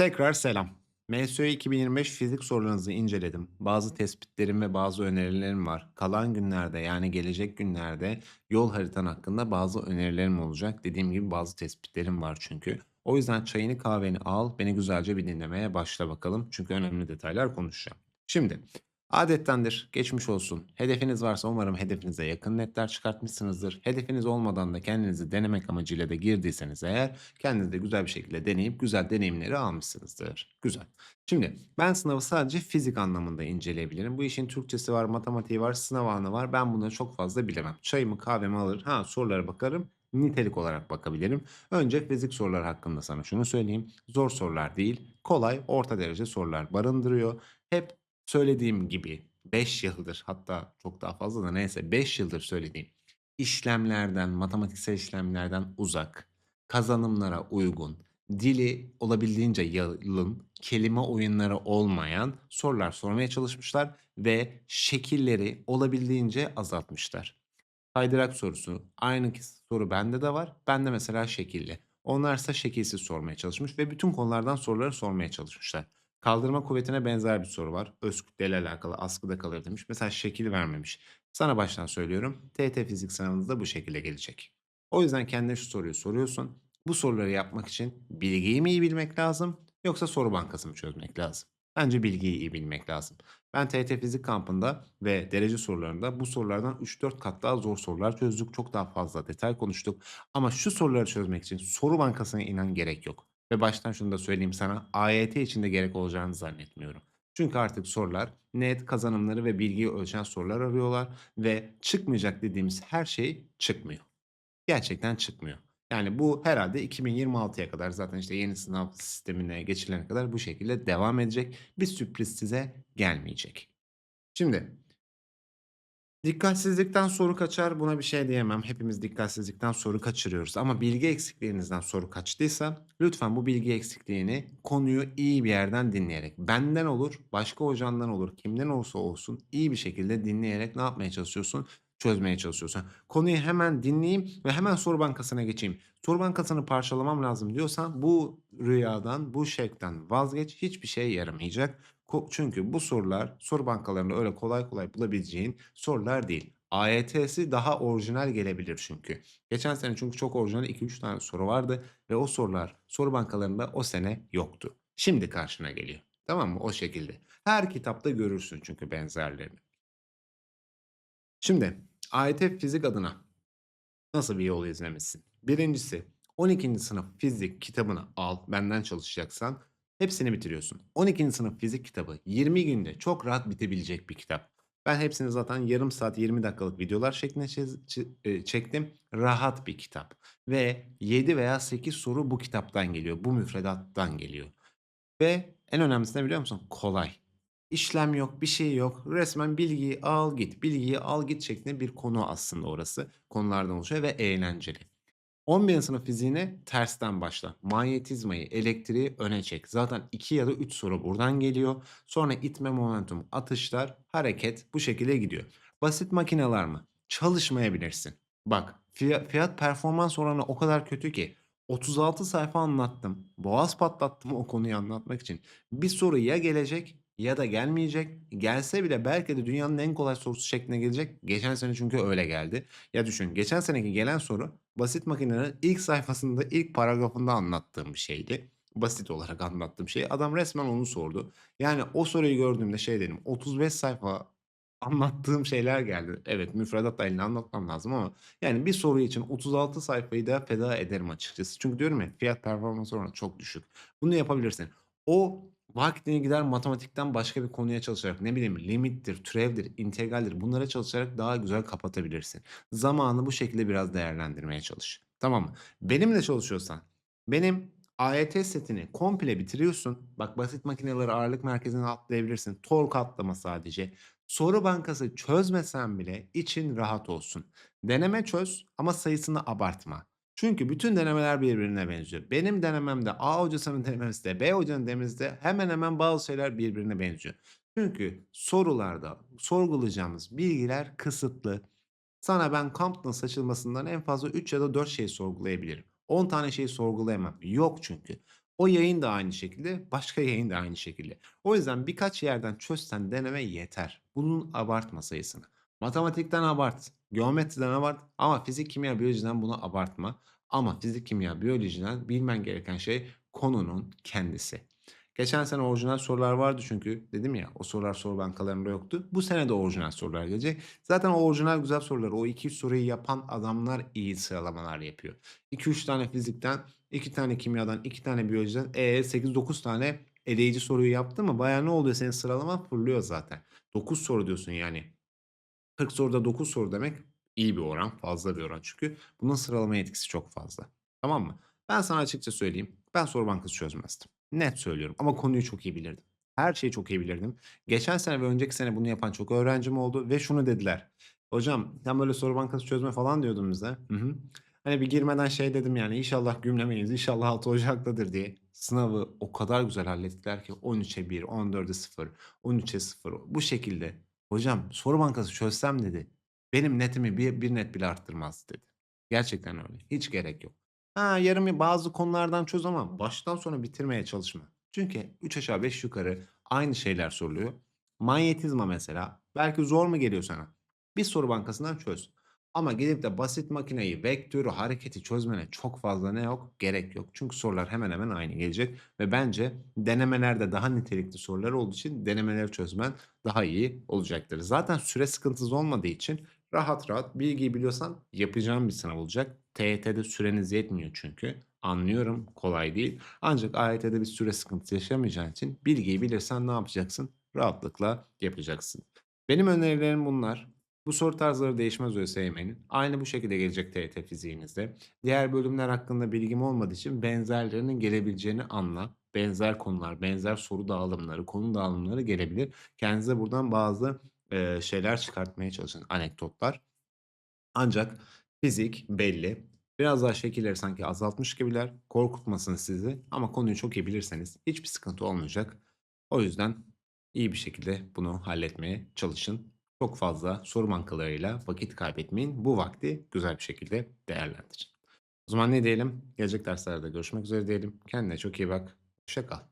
Tekrar selam. MSÖ 2025 fizik sorularınızı inceledim. Bazı tespitlerim ve bazı önerilerim var. Kalan günlerde yani gelecek günlerde yol haritan hakkında bazı önerilerim olacak. Dediğim gibi bazı tespitlerim var çünkü. O yüzden çayını kahveni al, beni güzelce bir dinlemeye başla bakalım. Çünkü önemli detaylar konuşacağım. Şimdi adettendir, geçmiş olsun. Hedefiniz varsa umarım hedefinize yakın netler çıkartmışsınızdır. Hedefiniz olmadan da kendinizi denemek amacıyla da girdiyseniz eğer kendiniz de güzel bir şekilde deneyip güzel deneyimleri almışsınızdır. Güzel. Şimdi ben sınavı sadece fizik anlamında inceleyebilirim. Bu işin Türkçesi var, matematiği var, sınav anı var. Ben bunları çok fazla bilemem. Çayımı kahvemi alır, ha sorulara bakarım. Nitelik olarak bakabilirim. Önce fizik sorular hakkında sana şunu söyleyeyim. Zor sorular değil, kolay, orta derece sorular barındırıyor. Hep söylediğim gibi 5 yıldır hatta çok daha fazla da neyse 5 yıldır söylediğim işlemlerden, matematiksel işlemlerden uzak, kazanımlara uygun, dili olabildiğince yalın, kelime oyunları olmayan sorular sormaya çalışmışlar ve şekilleri olabildiğince azaltmışlar. Kaydırak sorusu aynı soru bende de var. Bende mesela şekilli. Onlarsa şekilsiz sormaya çalışmış ve bütün konulardan soruları sormaya çalışmışlar. Kaldırma kuvvetine benzer bir soru var. Öz kütleyle alakalı askıda kalır demiş. Mesela şekil vermemiş. Sana baştan söylüyorum. TET fizik sınavınızda bu şekilde gelecek. O yüzden kendine şu soruyu soruyorsun. Bu soruları yapmak için bilgiyi mi iyi bilmek lazım yoksa soru bankası mı çözmek lazım? Bence bilgiyi iyi bilmek lazım. Ben TYT Fizik kampında ve derece sorularında bu sorulardan 3-4 kat daha zor sorular çözdük. Çok daha fazla detay konuştuk. Ama şu soruları çözmek için soru bankasına inan gerek yok. Ve baştan şunu da söyleyeyim sana. AYT için de gerek olacağını zannetmiyorum. Çünkü artık sorular net kazanımları ve bilgiyi ölçen sorular arıyorlar ve çıkmayacak dediğimiz her şey çıkmıyor. Gerçekten çıkmıyor. Yani bu herhalde 2026'ya kadar zaten işte yeni sınav sistemine geçilene kadar bu şekilde devam edecek. Bir sürpriz size gelmeyecek. Şimdi dikkatsizlikten soru kaçar buna bir şey diyemem. Hepimiz dikkatsizlikten soru kaçırıyoruz ama bilgi eksikliğinizden soru kaçtıysa lütfen bu bilgi eksikliğini konuyu iyi bir yerden dinleyerek benden olur, başka hocandan olur, kimden olsa olsun iyi bir şekilde dinleyerek ne yapmaya çalışıyorsun? Çözmeye çalışıyorsun. Konuyu hemen dinleyeyim ve hemen soru bankasına geçeyim. Soru bankasını parçalamam lazım diyorsan bu rüyadan, bu şekten vazgeç. Hiçbir şeye yaramayacak. Çünkü bu sorular soru bankalarında öyle kolay kolay bulabileceğin sorular değil. AYT'si daha orijinal gelebilir çünkü. Geçen sene çünkü çok orijinal 2-3 tane soru vardı ve o sorular soru bankalarında o sene yoktu. Şimdi karşına geliyor. Tamam mı? O şekilde. Her kitapta görürsün çünkü benzerlerini. Şimdi AYT fizik adına nasıl bir yol izlemişsin? Birincisi 12. sınıf fizik kitabını al benden çalışacaksan hepsini bitiriyorsun. 12. sınıf fizik kitabı 20 günde çok rahat bitebilecek bir kitap. Ben hepsini zaten yarım saat 20 dakikalık videolar şeklinde e, çektim. Rahat bir kitap. Ve 7 veya 8 soru bu kitaptan geliyor. Bu müfredattan geliyor. Ve en önemlisi ne biliyor musun? Kolay. İşlem yok, bir şey yok. Resmen bilgiyi al git, bilgiyi al git şeklinde bir konu aslında orası. Konulardan oluşuyor ve eğlenceli. 11. sınıf fiziğine tersten başla. Manyetizmayı, elektriği öne çek. Zaten 2 ya da 3 soru buradan geliyor. Sonra itme, momentum, atışlar, hareket bu şekilde gidiyor. Basit makineler mi? Çalışmayabilirsin. Bak fiya- fiyat performans oranı o kadar kötü ki 36 sayfa anlattım. Boğaz patlattım o konuyu anlatmak için. Bir soru ya gelecek ya da gelmeyecek. Gelse bile belki de dünyanın en kolay sorusu şekline gelecek. Geçen sene çünkü öyle geldi. Ya düşün geçen seneki gelen soru basit makinenin ilk sayfasında ilk paragrafında anlattığım bir şeydi. Basit olarak anlattığım şey. Adam resmen onu sordu. Yani o soruyu gördüğümde şey dedim 35 sayfa anlattığım şeyler geldi. Evet müfredat dahilinde anlatmam lazım ama yani bir soru için 36 sayfayı da feda ederim açıkçası. Çünkü diyorum ya fiyat performans oranı çok düşük. Bunu yapabilirsin. O vaktini gider matematikten başka bir konuya çalışarak ne bileyim limittir, türevdir, integraldir bunlara çalışarak daha güzel kapatabilirsin. Zamanı bu şekilde biraz değerlendirmeye çalış. Tamam mı? Benimle çalışıyorsan benim AYT setini komple bitiriyorsun. Bak basit makineleri ağırlık merkezine atlayabilirsin. Tork atlama sadece. Soru bankası çözmesen bile için rahat olsun. Deneme çöz ama sayısını abartma. Çünkü bütün denemeler birbirine benziyor. Benim denememde A hocasının denemesi de B hocanın denemesi de hemen hemen bazı şeyler birbirine benziyor. Çünkü sorularda sorgulayacağımız bilgiler kısıtlı. Sana ben Compton saçılmasından en fazla 3 ya da 4 şey sorgulayabilirim. 10 tane şey sorgulayamam. Yok çünkü. O yayın da aynı şekilde, başka yayın da aynı şekilde. O yüzden birkaç yerden çözsen deneme yeter. Bunun abartma sayısını. Matematikten abart, geometriden abart ama fizik, kimya, biyolojiden bunu abartma. Ama fizik, kimya, biyolojiden bilmen gereken şey konunun kendisi. Geçen sene orijinal sorular vardı çünkü dedim ya o sorular soru bankalarında yoktu. Bu sene de orijinal sorular gelecek. Zaten o orijinal güzel soruları o 2-3 soruyu yapan adamlar iyi sıralamalar yapıyor. 2-3 tane fizikten, 2 tane kimyadan, 2 tane biyolojiden, e 8-9 tane eleyici soruyu yaptı mı baya ne oluyor senin sıralaman fırlıyor zaten. 9 soru diyorsun yani. 40 soruda 9 soru demek iyi bir oran, fazla bir oran çünkü. Bunun sıralama etkisi çok fazla. Tamam mı? Ben sana açıkça söyleyeyim. Ben soru bankası çözmezdim. Net söylüyorum ama konuyu çok iyi bilirdim. Her şeyi çok iyi bilirdim. Geçen sene ve önceki sene bunu yapan çok öğrencim oldu ve şunu dediler. Hocam sen böyle soru bankası çözme falan diyordun bize. Hı hı. Hani bir girmeden şey dedim yani inşallah gümlemeyiz, inşallah 6 Ocak'tadır diye. Sınavı o kadar güzel hallettiler ki 13'e 1, 14'e 0, 13'e 0 bu şekilde. Hocam soru bankası çözsem dedi. Benim netimi bir, bir net bile arttırmaz dedi. Gerçekten öyle. Hiç gerek yok. Ha yarım bazı konulardan çöz ama baştan sona bitirmeye çalışma. Çünkü 3 aşağı 5 yukarı aynı şeyler soruluyor. Manyetizma mesela belki zor mu geliyor sana? Bir soru bankasından çöz. Ama gidip de basit makineyi, vektörü, hareketi çözmene çok fazla ne yok? Gerek yok. Çünkü sorular hemen hemen aynı gelecek ve bence denemelerde daha nitelikli sorular olduğu için denemeleri çözmen daha iyi olacaktır. Zaten süre sıkıntısı olmadığı için rahat rahat bilgiyi biliyorsan yapacağın bir sınav olacak. TYT'de süreniz yetmiyor çünkü. Anlıyorum kolay değil. Ancak AYT'de bir süre sıkıntısı yaşamayacağın için bilgiyi bilirsen ne yapacaksın? Rahatlıkla yapacaksın. Benim önerilerim bunlar. Bu soru tarzları değişmez ÖSYM'nin. Aynı bu şekilde gelecek TYT fiziğinizde. Diğer bölümler hakkında bilgim olmadığı için benzerlerinin gelebileceğini anla. Benzer konular, benzer soru dağılımları, konu dağılımları gelebilir. Kendinize buradan bazı eee, şeyler çıkartmaya çalışın, anekdotlar. Ancak fizik belli. Biraz daha şekilleri sanki azaltmış gibiler. Korkutmasın sizi ama konuyu çok iyi bilirseniz hiçbir sıkıntı olmayacak. O yüzden iyi bir şekilde bunu halletmeye çalışın. Çok fazla soru bankalarıyla vakit kaybetmeyin. Bu vakti güzel bir şekilde değerlendirin. O zaman ne diyelim? Gelecek derslerde görüşmek üzere diyelim. Kendine çok iyi bak. Checa.